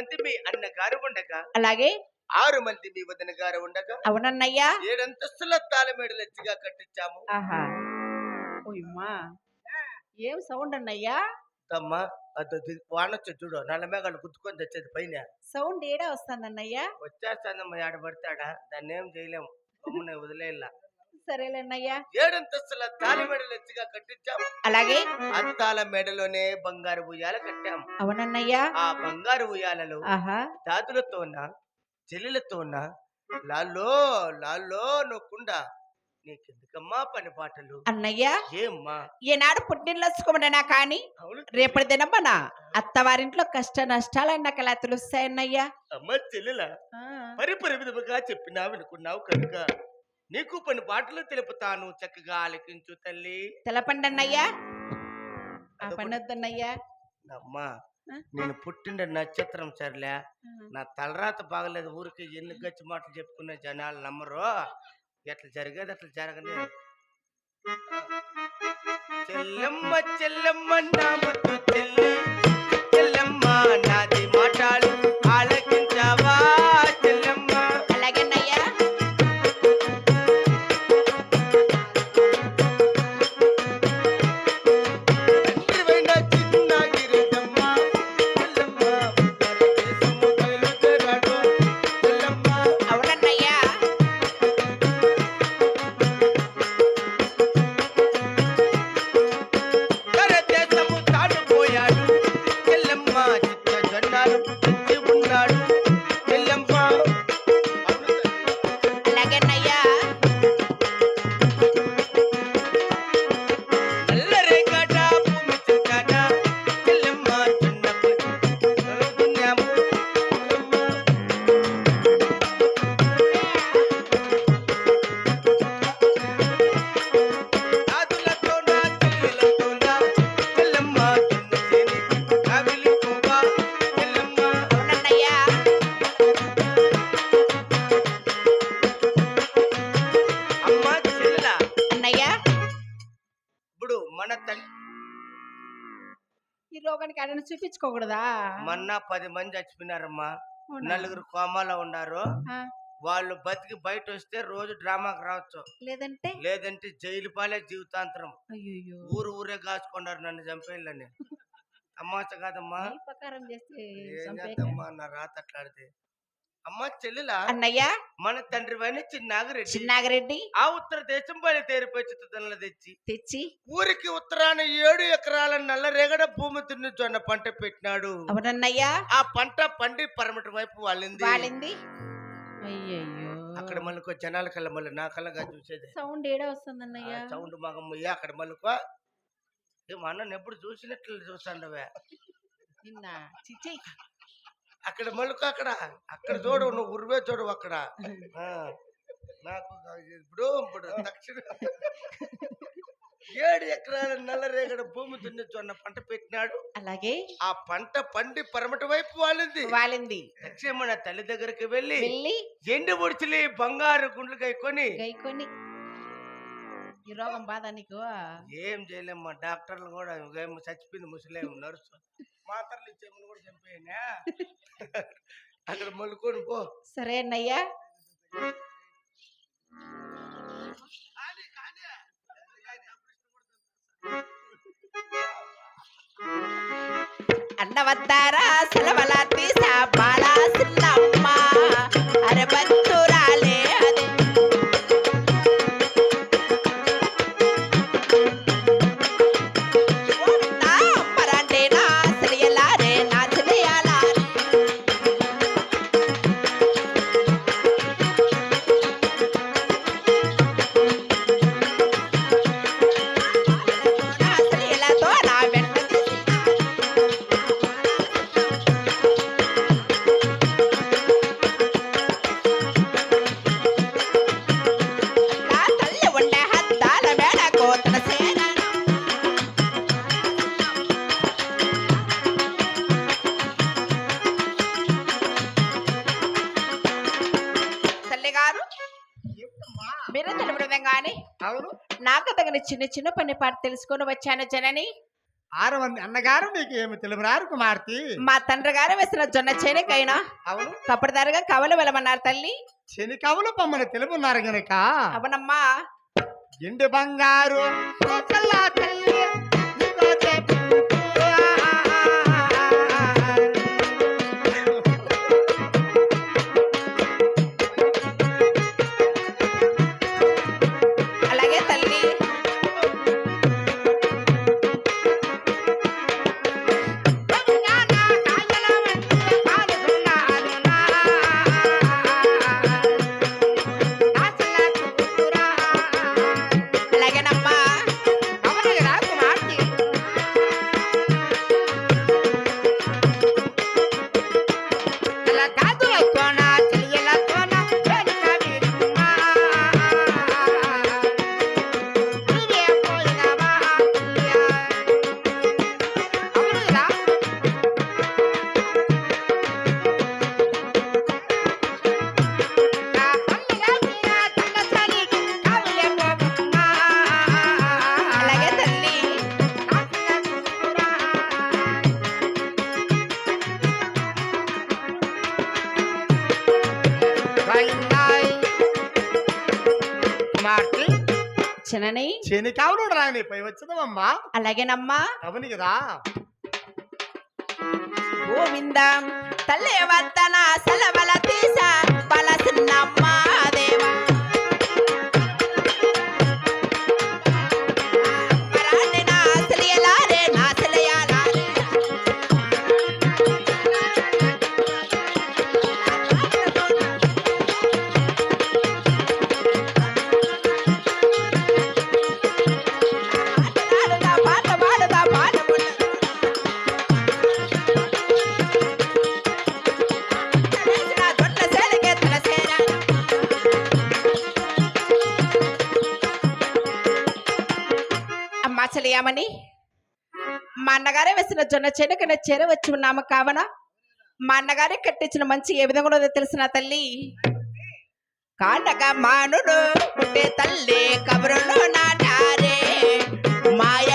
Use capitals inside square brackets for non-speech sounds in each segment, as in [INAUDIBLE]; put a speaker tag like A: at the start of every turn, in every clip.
A: మంది మీ అన్నగారు ఉండగా
B: అలాగే
A: ఆరు మంది మీ వదిన గారు ఉండగా
B: అవునన్నయ్యా.
A: ఏడంతస్తుల తాళమేడలు ఎత్తిగా కట్టించాము.
B: ఆహా. ఓయమ్మా. ఏం సౌండ్ అన్నయ్యా?
A: తమ్మ అది వానొచ్చు చూడు నల్ల మేఘాలు గుద్దుకొని తెచ్చేది పైన.
B: సౌండ్ ఏడా వస్తుంది అన్నయ్యా
A: వచ్చేస్తానమ్మ ఆడ పడతాడా? దాన్ని ఏం చేయలేము. గమ్మున వదిలేలా
B: సరేలేన్నయ్యా
A: ఏడంతస్తుల తాళమేడలు ఎత్తిగా కట్టించాము
B: అలాగే.
A: అద్దాల మెడలోనే బంగారు ఉయ్యాల కట్టాము
B: అవునన్నయ్యా.
A: ఆ బంగారు ఉయ్యాలలో
B: ఆహా.
A: దాదులతోన చెల్లెలతోన లాల్లో లాల్లో నొక్కుండా నీకెందుకమ్మా పని పాటలు?
B: అన్నయ్యా.
A: ఏమ్మా?
B: ఈనాడు పుట్టినచ్చుకోమన్నా కానీ? రేపటి దినమ్మన అత్తవారింట్లో కష్ట నష్టాలు నాకు ఎలా తెలుస్తాయన్నయ్యా?
A: అమ్మ చెల్లెల? పరిపరి విధముగా చెప్పినావు అనుకున్నావు కనుక. నీకు పని పాటలు తెలుపుతాను చక్కగా ఆలకించు తల్లి.
B: తెలపండి అన్నయ్యా ఆ
A: అమ్మా? నేను పుట్టిన నక్షత్రం సర్లే. నా తలరాత బాగలేదు ఊరికి ఎన్ని గచ్చి మాటలు చెప్పుకునే జనాలు నమ్మరు. ఎట్లా జరిగేది అట్లా జరగని. చెల్లెమ్మ చెల్లెమ్మ నా ముద్దు చెల్లి. చెల్లెమ్మ నాది మాటలు ఆలకించావా?
B: అడని చూపించుకోకూడదా?
A: మొన్న పది మంది చచ్చిపోయినారమ్మా? నలుగురు కోమాలో ఉన్నారు. వాళ్ళు బతికి బయట వస్తే రోజు డ్రామాకి రావచ్చు.
B: లేదంటే?
A: లేదంటే జైలు పాలే జీవితాంతరం.
B: అయ్యో
A: ఊరు ఊరే కాచుకున్నారు నన్ను చంపేయాలని. [LAUGHS] తమాష కాదమ్మా.
B: ప్రకారం చేస్తే
A: నా రాత అట్లాడితే. అమ్మ చెల్లెల?
B: అన్నయ్య?
A: మన తండ్రి వైన చిన్నాగిరెడ్డి.
B: చిన్నాగిరెడ్డి.
A: ఆ ఉత్తర దేశం బయలుదేరిపోయి చిత్తదనలు తెచ్చి
B: తెచ్చి.
A: ఊరికి ఉత్తరాన ఏడు ఎకరాల నల్లరేగడ భూమి దున్ని జొన్న పంట పెట్టినాడు.
B: అవునన్నయ్యా
A: ఆ పంట పండి పరమటి వైపు వాళ్ళింది
B: వాలింది. అయ్యయ్యో.
A: అక్కడ మళ్ళీ జనాల కళ్ళ మళ్ళీ నా కళ్ళగా చూసేది.
B: సౌండ్ ఏడా వస్తుంది అన్నయ్య
A: సౌండ్ మగమ్మయ్య అక్కడ మళ్ళీ ఏం అన్నను ఎప్పుడు చూసినట్లు చూస్తాండవే.
B: నిన్న చిచ్చి.
A: అక్కడ మళ్ళీ అక్కడ అక్కడ చూడు నువ్వు ఉరివే చూడు అక్కడ. నాకు ఇప్పుడు ఇప్పుడు దక్షిణ. [LAUGHS] ఏడు ఎకరాల నల్లరేగడ భూమి దున్ని జొన్న పంట పెట్టినాడు.
B: అలాగే.
A: ఆ పంట పండి పరమటి వైపు వాలింది.
B: వాలింది.
A: లక్ష్మణ తల్లి దగ్గరికి వెళ్ళి
B: వెళ్ళి
A: ఎండి ముడిచిలి బంగారు గుండ్లు కొని
B: గైకొని ఈ రోగం బాధ నీకు?
A: ఏం చేయలేమ్మా డాక్టర్లు కూడా ఏం చచ్చిపోయింది ముసలేం నర్సు మాత్రలు ఇచ్చేమని కూడా చంపేయనా అక్కడ మలుకొని పో.
B: సరే అన్నయ్యా. అన్నవద్దారా సెలవల తీసా బాలా
A: అవును.
B: నాకు తగిన చిన్న చిన్న పని పాట తెలుసుకొని వచ్చాను జనని.
C: ఆరు మంది అన్నగారు నీకు ఏమి తెలుగురారు కుమార్తె?
B: మా తండ్రి గారు వేసిన జొన్న చేనికైనా.
C: అవును.
B: కప్పటిదారుగా కవలు వెళ్ళమన్నారు తల్లి.
C: శని కవులు పమ్మని తెలుగున్నారు గనక.
B: అవనమ్మా.
C: ఎండి బంగారు. కోసల్లా తల్లి, శని కావులు రాని పై వచ్చిందమ్మా
B: అలాగేనమ్మా.
C: అవును కదా.
B: గోవిందం తల్లి వద్దన సెలవల తీస బలసిన్నమ్మ దేవా. అమ్మా మా అన్నగారే వేసిన జొన్న చెనుకన చేర వచ్చి ఉన్నాము కావన మా అన్నగారే కట్టించిన మంచి ఏ విధంగా ఉన్నదో తెలిసిన తల్లి? కాండక మానుడు పుట్టే తల్లి కబురులో నాటారే మాయ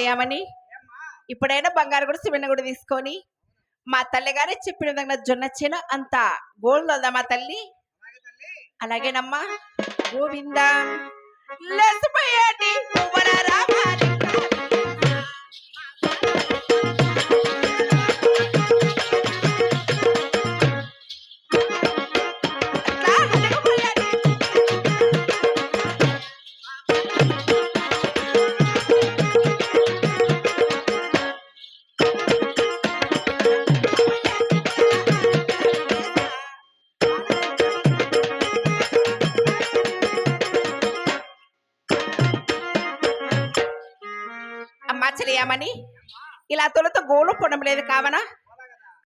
B: చెరయామని ఇప్పుడైనా బంగారు కూడా సిమెంట్ కూడా తీసుకొని మా తల్లి గారే చెప్పిన విధంగా జొన్న చేను అంత గోల్డ్ ఉందా మా తల్లి? అలాగేనమ్మా. గోవింద. అమ్మా ఇలా తొలుత గోలు పొందడం లేదు కావనా?